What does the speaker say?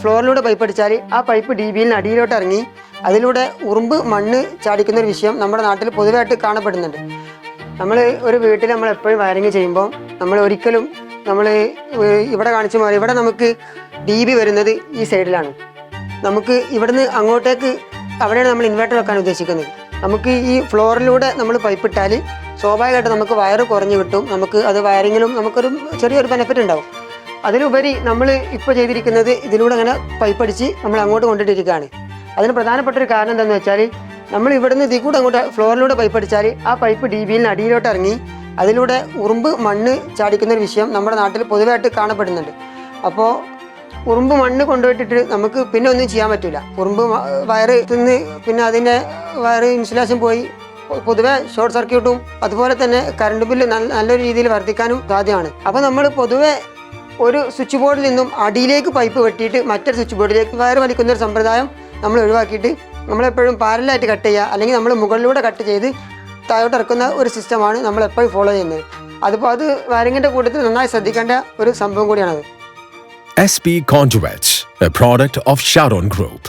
ഫ്ലോറിലൂടെ pipe അടിച്ചാൽ ആ pipe D ബിയിൽ അടിയിലോട്ട് ഇറങ്ങി അതിലൂടെ ഉറുമ്പ് മണ്ണ് ചാടിക്കുന്ന ഒരു വിഷയം നമ്മുടെ നാട്ടിൽ പൊതുവായിട്ട് കാണപ്പെടുന്നുണ്ട്. നമ്മൾ ഒരു വീട്ടിൽ നമ്മൾ എപ്പോഴും വയറിങ് ചെയ്യുമ്പോൾ നമ്മൾ ഒരിക്കലും നമ്മൾ ഇവിടെ കാണിച്ചു മാറി ഇവിടെ നമുക്ക് ഡി ബി വരുന്നത് ഈ സൈഡിലാണ്. നമുക്ക് ഇവിടുന്ന് അങ്ങോട്ടേക്ക് അവിടെയാണ് നമ്മൾ ഇൻവേർട്ടർ വെക്കാൻ ഉദ്ദേശിക്കുന്നത്. നമുക്ക് ഈ ഫ്ലോറിലൂടെ നമ്മൾ പൈപ്പ് ഇട്ടാൽ സ്വാഭാവികമായിട്ട് നമുക്ക് വയറ് കുറഞ്ഞു കിട്ടും. നമുക്ക് അത് വയറിങ്ങിലും നമുക്കൊരു ചെറിയൊരു ബെനിഫിറ്റ് ഉണ്ടാവും. അതിലുപരി നമ്മൾ ഇപ്പോൾ ചെയ്തിരിക്കുന്നത് ഇതിലൂടെ അങ്ങനെ പൈപ്പ് അടിച്ച് നമ്മൾ അങ്ങോട്ട് കൊണ്ടിട്ടിരിക്കുകയാണ്. അതിന് പ്രധാനപ്പെട്ട ഒരു കാരണം എന്താണെന്ന് വെച്ചാൽ നമ്മൾ ഇവിടുന്ന് ഇതിൽ കൂടെ അങ്ങോട്ട് ഫ്ലോറിലൂടെ പൈപ്പ് അടിച്ചാൽ ആ പൈപ്പ് ഡി ബിയിലിന് അടിയിലോട്ട് ഇറങ്ങി അതിലൂടെ ഉറുമ്പ് മണ്ണ് ചാടിക്കുന്ന ഒരു വിഷയം നമ്മുടെ നാട്ടിൽ പൊതുവായിട്ട് കാണപ്പെടുന്നുണ്ട്. അപ്പോൾ ഉറുമ്പ് മണ്ണ് കൊണ്ടുപോയിട്ടിട്ട് നമുക്ക് പിന്നെ ഒന്നും ചെയ്യാൻ പറ്റില്ല ഉറുമ്പ് വയറ് തിന്ന് പിന്നെ അതിന്റെ വയറ് ഇൻസുലേഷൻ പോയി പൊതുവെ ഷോർട്ട് സർക്യൂട്ടും അതുപോലെ തന്നെ കറണ്ട് ബില്ല് നല്ല നല്ലൊരു രീതിയിൽ വർദ്ധിക്കാനും സാധ്യമാണ്. അപ്പോൾ നമ്മൾ പൊതുവെ ഒരു സ്വിച്ച് ബോർഡിൽ നിന്നും അടിയിലേക്ക് പൈപ്പ് വെട്ടിയിട്ട് മറ്റൊരു സ്വിച്ച് ബോർഡിലേക്ക് വയർ വലിക്കുന്ന ഒരു സമ്പ്രദായം നമ്മൾ ഒഴിവാക്കിയിട്ട് നമ്മളെപ്പോഴും പാരലായിട്ട് കട്ട് ചെയ്യുക അല്ലെങ്കിൽ നമ്മൾ മുകളിലൂടെ കട്ട് ചെയ്ത് താഴോട്ട് ഇറക്കുന്ന ഒരു സിസ്റ്റമാണ് നമ്മൾ എപ്പോഴും ഫോളോ ചെയ്യുന്നത് അതിപ്പോൾ അത് വയറിങ്ങിന്റെ കൂട്ടത്തിൽ നന്നായി ശ്രദ്ധിക്കേണ്ട ഒരു സംഭവം കൂടിയാണത് SP Conduits, a product of Sharon Group.